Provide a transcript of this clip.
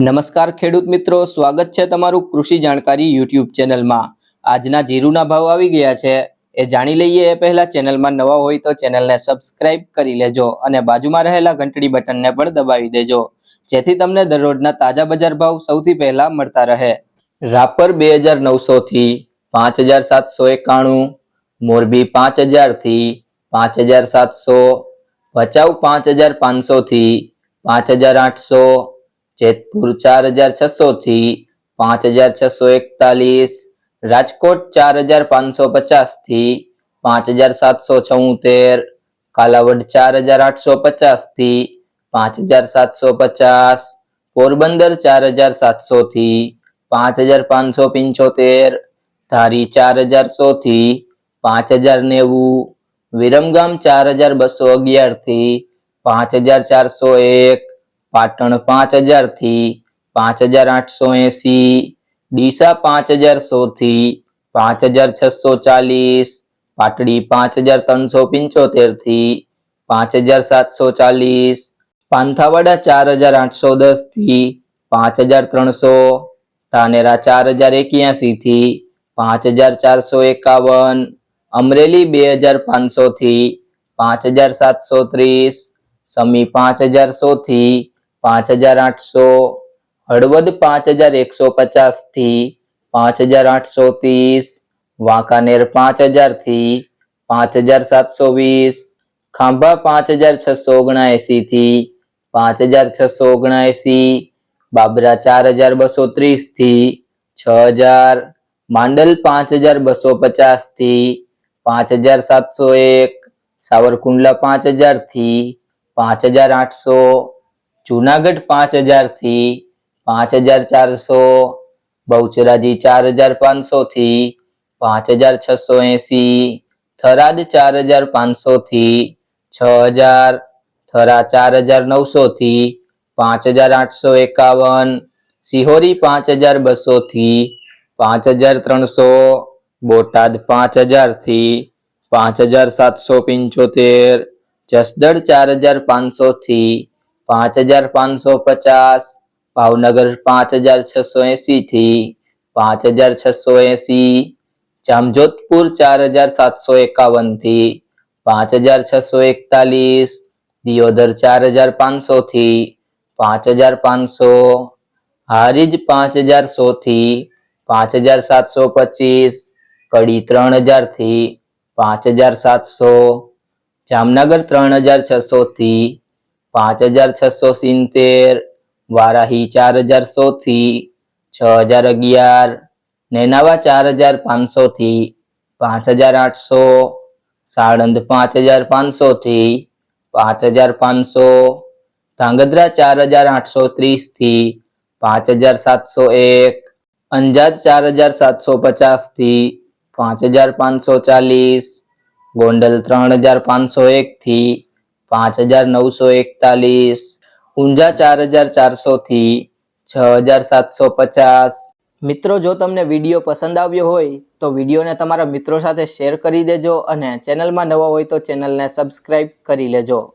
નમસ્કાર ખેડૂત મિત્રો, સ્વાગત છે તમારું કૃષિ જાણકારી યુટ્યુબ ચેનલમાં. આજના જીરુના ભાવ આવી ગયા છે. એ જાણી લઈએ એ પહેલા ચેનલમાં નવા હોય તો ચેનલને સબસ્ક્રાઇબ કરી લેજો અને બાજુમાં રહેલા ઘંટડી બટનને પણ દબાવી દેજો. જેથી તમને દરરોજના તાજા બજાર ભાવ સૌથી પહેલા મળતા રહે. રાપર બે હજાર નવસો થી પાંચ હજાર સાતસો એકાણું, મોરબી પાંચ હજારથી પાંચ હજાર સાતસો, ભચાઉ પાંચ હજાર પાંચસો થી પાંચ હજાર આઠસો જેતપુર ચાર હજાર છસો થી પાંચ હજાર છસો એકતાલીસ રાજકોટ ચાર હજાર પાંચસો પચાસ થી પાંચ હજાર સાતસો છોતેર કાલાવડ ચાર હજાર આઠસો પચાસ થી પાંચ હજાર સાતસો પચાસ પોરબંદર ચાર હજાર સાતસો થી પાંચ હજાર પાંચસો પંચોતેર ધારી ચાર હજાર સો થી પાંચ હજાર નેવું વિરમગામ ચાર હજાર બસો અગિયાર થી પાંચ હજાર ચારસો એક પાટણ પાંચ હજાર થી પાંચ હજાર આઠસો એસી ડીસા પાંચ હજાર સો થી પાંચ હજાર છસો ચાલીસ પાટડી પાંચ હજાર ત્રણસો પંચોતેર થી પાંચ હજાર સાતસો ચાલીસ પાંથાવાડા ચાર હજાર આઠસો દસ થી પાંચ હજાર ત્રણસો ધાનેરા ચાર હજાર એક્યાસી થી પાંચ હજાર ચારસો એકાવન અમરેલી બે હજાર પાંચસો થી પાંચ હજાર સાતસો ત્રીસ સમી પાંચ હજાર સો થી પાંચ હજાર આઠસો હળવદ પાંચ હજાર એકસો પચાસ થી પાંચ હજાર આઠસો ત્રીસ વાંકાનેર પાંચ હજાર થી પાંચ હજાર સાતસો વીસ ખાંભા પાંચ હજાર છસો ઓગણએસી થી પાંચ હજાર છસો ઓગણએસી બાબરા ચાર હજાર બસો ત્રીસ થી છ હજાર માંડલ પાંચ હજાર બસો પચાસ થી પાંચ હજાર સાતસો એક સાવરકુંડલા પાંચ હજાર થી પાંચ હજાર આઠસો જુનાગઢ પાંચ હજાર થી પાંચ હજાર ચારસો બહુચરાજી ચાર હજાર પાંચસો થી પાંચ હજાર છસો એસી થરાદ ચાર હજાર પાંચસો થી છ હજાર થરા ચાર હજાર નવસો થી પાંચ હજાર આઠસો એકાવન સિહોરી પાંચ હજાર બસો થી પાંચ હજાર ત્રણસો બોટાદ પાંચ હજાર થી પાંચ હજાર સાતસો પંચોતેર જસદણ ચાર હજાર પાંચસો થી પાંચ હજાર પાંચસો પચાસ ભાવનગર પાંચ હજાર છસો એસી થી પાંચ હજાર છસો એસી જામજોધપુર ચાર હજાર સાતસો એકાવન થી પાંચ હજાર છસો એકતાલીસ દિયોદર ચાર હજાર પાંચસો થી પાંચ હજાર પાંચસો હારીજ પાંચ હજાર સો થી પાંચ હજાર સાતસો પચીસ કડી ત્રણ હજાર થી પાંચ હજાર સાતસો જામનગર ત્રણ હજાર છસો થી પાંચ હજાર છસો સિત્તેર વારાહી ચાર હજાર સો થી છ હજાર અગિયાર નેનાવા ચાર હજાર પાંચસો થી પાંચ હજાર આઠસો સાણંદ પાંચ હજાર પાંચસો થી પાંચ હજાર પાંચસો ધાંગધ્રા ચાર હજાર આઠસો ત્રીસ થી પાંચ હજાર સાતસો એક અંજાર ચાર હજાર સાતસો પચાસ થી પાંચ હજાર પાંચસો ચાલીસ ગોંડલ ત્રણ હજાર પાંચસો એક થી પાંચ હજાર નવસો એકતાલીસ, ઊંઝા ચાર હજાર ચારસો થી છ હજાર સાતસો પચાસ. મિત્રો, જો તમને વીડિયો પસંદ આવ્યો હોય, તો વિડીયોને તમારા મિત્રો સાથે શેર કરી દેજો અને ચેનલમાં નવા હોય તો ચેનલને સબસ્ક્રાઈબ કરી લેજો.